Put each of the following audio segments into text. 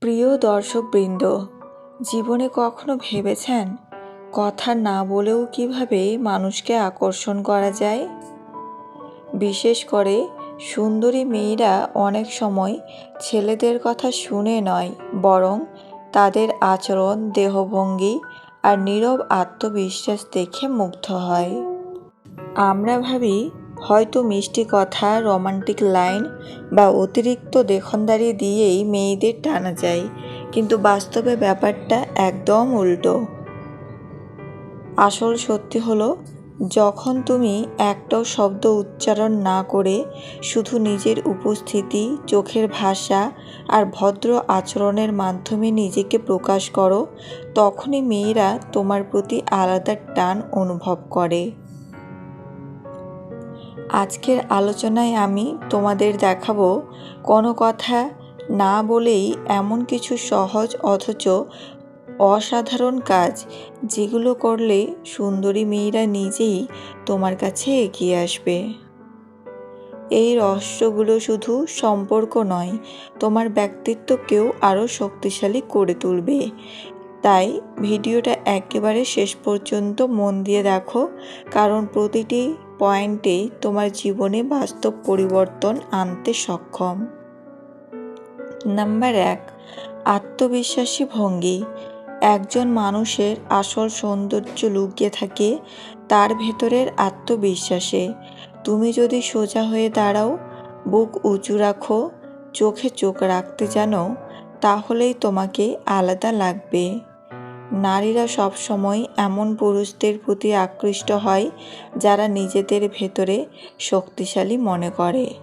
প্রিয় দর্শকবৃন্দ, জীবনে কখনো ভেবেছেন কথা না বলেও কীভাবে মানুষকে আকর্ষণ করা যায়? বিশেষ করে সুন্দরী মেয়েরা অনেক সময় ছেলেদের কথা শুনে নয়, বরং তাদের আচরণ, দেহভঙ্গি আর নীরব আত্মবিশ্বাস দেখে মুগ্ধ হয়। আমরা ভাবি হয়তো মিষ্টি কথা, রোমান্টিক লাইন বা অতিরিক্ত দেখনদারি দিয়েই মেয়েদের টানা যায়, কিন্তু বাস্তবে ব্যাপারটা একদম উল্টো। আসল সত্যি হলো, যখন তুমি একটাও শব্দ উচ্চারণ না করে শুধু নিজের উপস্থিতি, চোখের ভাষা আর ভদ্র আচরণের মাধ্যমে নিজেকে প্রকাশ করো, তখনই মেয়েরা তোমার প্রতি আলাদা টান অনুভব করে। আজকের আলোচনায় আমি তোমাদের দেখাবো কোনো কথা না বলেই এমন কিছু সহজ অথচ অসাধারণ কাজ যেগুলো করলে সুন্দরী মেয়েরা নিজেই তোমার কাছে এগিয়ে আসবে। এই রহস্যগুলো শুধু সম্পর্ক নয়, তোমার ব্যক্তিত্বকেও আরও শক্তিশালী করে তুলবে। তাই ভিডিওটা একেবারে শেষ পর্যন্ত মন দিয়ে দেখো, কারণ প্রতিটি পয়েন্টেই তোমার জীবনে বাস্তব পরিবর্তন আনতে সক্ষম। নাম্বার এক, আত্মবিশ্বাসী ভঙ্গি। একজন মানুষের আসল সৌন্দর্য লুকিয়ে থাকে তার ভেতরের আত্মবিশ্বাসে। তুমি যদি সোজা হয়ে দাঁড়াও, বুক উঁচু রাখো, চোখে চোখ রাখতে জানো, তাহলেই তোমাকে আলাদা লাগবে। নারীরা সবসময় এমন পুরুষদের প্রতি আকৃষ্ট হয়, যারা নিজেদের ভেতরে শক্তিশালী মনে করে।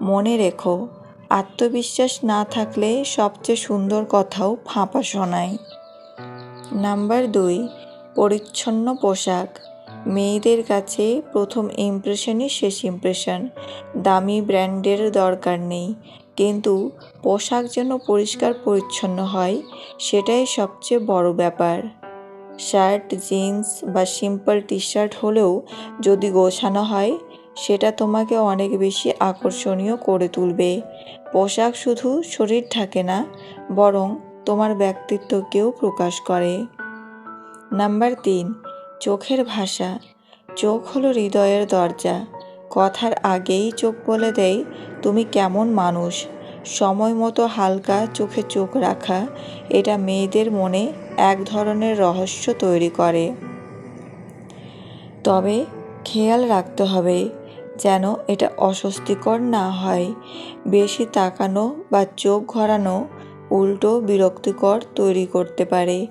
মনে রেখো, আত্মবিশ্বাস না থাকলে সবচেয়ে সুন্দর কথাও ফাঁপা শোনায়। নাম্বার দুই, পরিচ্ছন্ন পোশাক। মেয়েদের কাছে প্রথম ইমপ্রেশনই শেষ ইমপ্রেশন দামি ব্র্যান্ডের দরকার নেই। কিন্তু পোশাক যেন পরিষ্কার পরিচ্ছন্ন হয়, সেটাই সবচেয়ে বড় ব্যাপার। শার্ট, জিন্স বা সিম্পল টি শার্ট হলেও যদি গোছানো হয়, সেটা তোমাকে অনেক বেশি আকর্ষণীয় করে তুলবে। পোশাক শুধু শরীর থাকে না, বরং তোমার ব্যক্তিত্বকেও প্রকাশ করে। নাম্বার তিন, চোখের ভাষা। চোখ হলো হৃদয়ের দরজা। কথার আগেই চোখ বলে দেয় তুমি কেমন মানুষ? সময় মতো হালকা চোখে চোখ রাখা, এটা মেয়েদের মনে এক ধরনের রহস্য তৈরি করে। তবে খেয়াল রাখতে হবে যেন এটা অস্বস্তিকর না হয়। বেশি তাকানো বা চোখ ঘরানো উল্টো বিরক্তিকর তৈরি করতে পারে।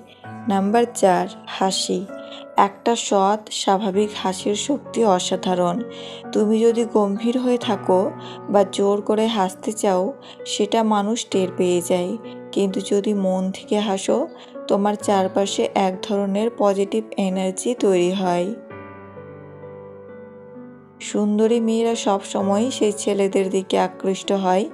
নাম্বার চার, হাসি। একটা সৎ, স্বাভাবিক হাসির শক্তি অসাধারণ। তুমি যদি গম্ভীর হয়ে থাকো বা জোর করে হাসতে চাও, সেটা মানুষ টের পেয়ে যায়। কিন্তু যদি মন থেকে হাসো, তোমার চারপাশে এক ধরনের পজিটিভ এনার্জি তৈরি হয়। সুন্দরী মেয়েরা সবসময় সেই ছেলেদের দিকে আকৃষ্ট হয়,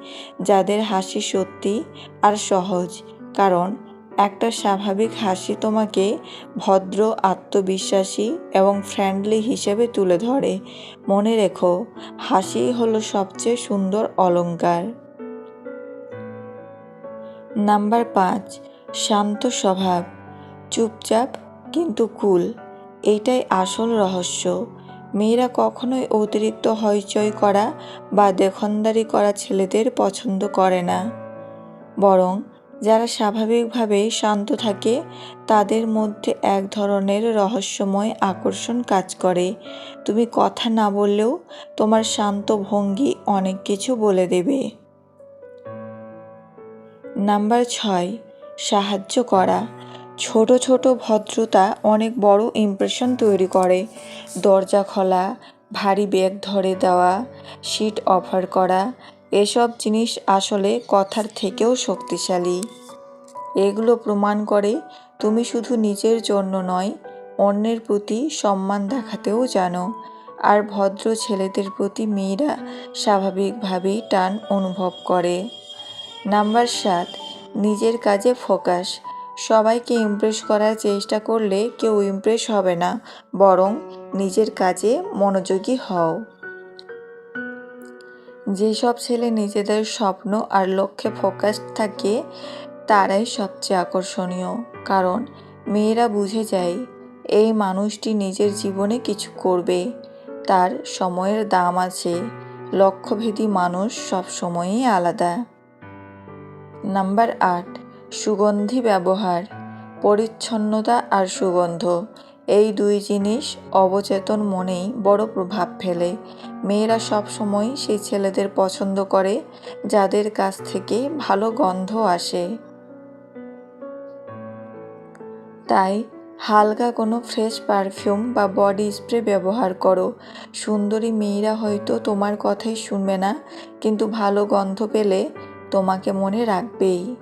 যাদের হাসি সত্যি আর সহজ। কারণ একটা স্বাভাবিক হাসি তোমাকে ভদ্র, আত্মবিশ্বাসী এবং ফ্রেন্ডলি হিসেবে তুলে ধরে। মনে রেখো, হাসি হলো সবচেয়ে সুন্দর অলঙ্কার নাম্বার পাঁচ, শান্ত স্বভাব। চুপচাপ কিন্তু কুল। এইটাই আসল রহস্য। মেয়েরা কখনোই অতিরিক্ত হইচই করা বা দেখনদারি করা ছেলেদের পছন্দ করে না। বরং যারা স্বাভাবিকভাবেই শান্ত থাকে, তাদের মধ্যে এক ধরনের রহস্যময় আকর্ষণ কাজ করে। তুমি কথা না বললেও তোমার শান্ত ভঙ্গি অনেক কিছু বলে দেবে। নাম্বার ছয়, সাহায্য করা। ছোট ছোট ভদ্রতা অনেক বড় ইমপ্রেশন তৈরি করে। দরজা খোলা, ভারী ব্যাগ ধরে দেওয়া সিট অফার করা এসব জিনিস আসলে কথার থেকেও শক্তিশালী। এগুলো প্রমাণ করে তুমি শুধু নিজের জন্য নয়, অন্যের প্রতি সম্মান দেখাতেও জানো। আর ভদ্র ছেলেদের প্রতি মেয়েরা স্বাভাবিকভাবেই টান অনুভব করে। নাম্বার সাত, নিজের কাজে ফোকাস। সবাইকে ইমপ্রেস করার চেষ্টা করলে কেউ ইমপ্রেস হবে না, বরং নিজের কাজে মনোযোগী হও। যেসব ছেলে নিজেদের স্বপ্ন আর লক্ষ্যে ফোকাসড থাকে, তারাই সবচেয়ে আকর্ষণীয়। কারণ, মেয়েরা বুঝে যায়, এই মানুষটি নিজের জীবনে কিছু করবে। তার সময়ের দাম আছে। লক্ষ্যভেদী মানুষ সব সময়ই আলাদা। নাম্বার আট, সুগন্ধি ব্যবহার, পরিচ্ছন্নতা আর সুগন্ধ। এই দুই জিনিস অবচেতন মনেই বড় প্রভাব ফেলে। মেয়েরা সব সময় সেই ছেলেদের পছন্দ করে, যাদের কাছ থেকে ভালো গন্ধ আসে। তাই হালকা কোনো ফ্রেশ পারফিউম বা বডি স্প্রে ব্যবহার করো। সুন্দরী মেয়েরা হয়তো তোমার কথাই শুনবে না, কিন্তু ভালো গন্ধ পেলে তোমাকে মনে রাখবেই।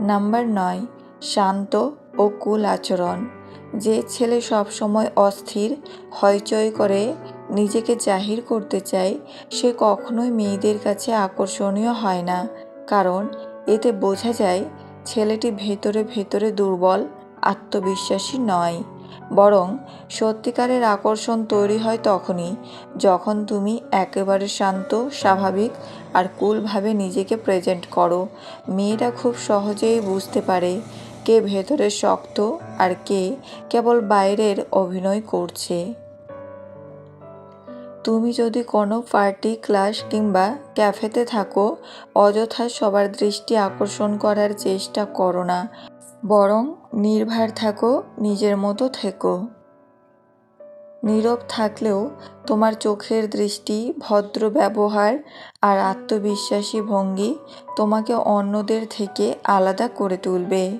নাম্বার নয়, শান্ত ও কুল আচরণ। যে ছেলে সব সময় অস্থির, হইচই করে, নিজেকে জাহির করতে চায়, সে কখনোই মেয়েদের কাছে আকর্ষণীয় হয় না। কারণ, এতে বোঝা যায়, ছেলেটি ভেতরে ভেতরে দুর্বল, আত্মবিশ্বাসী নয়। বরং, সত্যিকারের আকর্ষণ তৈরি হয় তখনই, যখন তুমি একেবারে শান্ত, স্বাভাবিক আর কুলভাবে নিজেকে প্রেজেন্ট করো। মেয়েরা খুব সহজেই বুঝতে পারে কে ভেতরে শক্ত আর কে কেবল বাইরের অভিনয় করছে? তুমি যদি কোনো পার্টি, ক্লাস কিংবা ক্যাফেতে থাকো, অযথা সবার দৃষ্টি আকর্ষণ করার চেষ্টা করো না, বরং নির্ভার থাকো, নিজের মতো থেকো। নীরব থাকলেও তোমার চোখের দৃষ্টি, ভদ্র ব্যবহার আর আত্মবিশ্বাসী ভঙ্গি তোমাকে অন্যদের থেকে আলাদা করে তুলবে।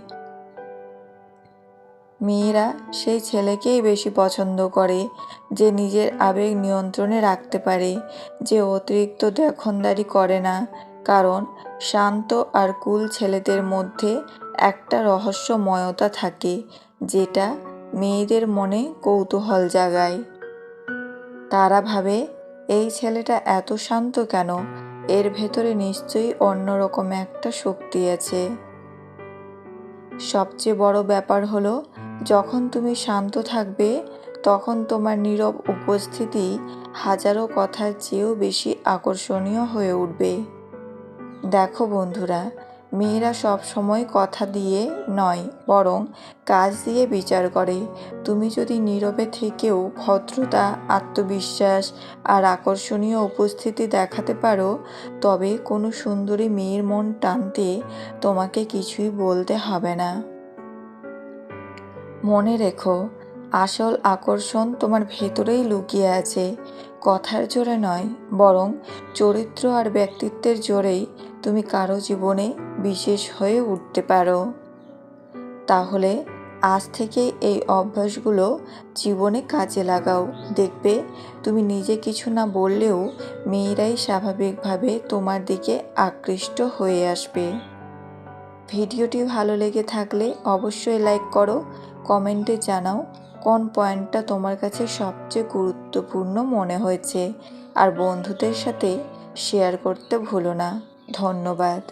মেয়েরা সেই ছেলেকেই বেশি পছন্দ করে, যে নিজের আবেগ নিয়ন্ত্রণে রাখতে পারে, যে অতিরিক্ত দেখনদারি করে না। কারণ শান্ত আর কুল ছেলেদের মধ্যে একটা রহস্যময়তা থাকে, যেটা মেয়েদের মনে কৌতূহল জাগায়। তারা ভাবে, এই ছেলেটা এত শান্ত কেন? এর ভেতরে নিশ্চয়ই অন্যরকম একটা শক্তি আছে। সবচেয়ে বড় ব্যাপার হলো যখন তুমি শান্ত থাকবে, তখন তোমার নীরব উপস্থিতি হাজারো কথার চেয়েও বেশি আকর্ষণীয় হয়ে উঠবে। দেখো বন্ধুরা, মেয়েরা সব সময় কথা দিয়ে নয়, বরং কাজ দিয়ে বিচার করে। তুমি যদি নীরবে থেকেও ভদ্রতা, আত্মবিশ্বাস আর আকর্ষণীয় উপস্থিতি দেখাতে পারো, তবে কোনো সুন্দরী মেয়ের মন টানতে তোমাকে কিছুই বলতে হবে না। মনে রেখো, আসল আকর্ষণ তোমার ভেতরেই লুকিয়ে আছে। কথার জোরে নয়, বরং চরিত্র আর ব্যক্তিত্বের জোরেই তুমি কারও জীবনে বিশেষ হয়ে উঠতে পারো। তাহলে আজ থেকে এই অভ্যাসগুলো জীবনে কাজে লাগাও। দেখবে তুমি নিজে কিছু না বললেও মেয়েরাই স্বাভাবিকভাবে তোমার দিকে আকৃষ্ট হয়ে আসবে। ভিডিওটি ভালো লেগে থাকলে অবশ্যই লাইক করো কমেন্টে জানাও কোন পয়েন্টটা তোমার কাছে সবচেয়ে গুরুত্বপূর্ণ মনে হয়েছে। আর বন্ধুদের সাথে শেয়ার করতে ভুলো না। ধন্যবাদ।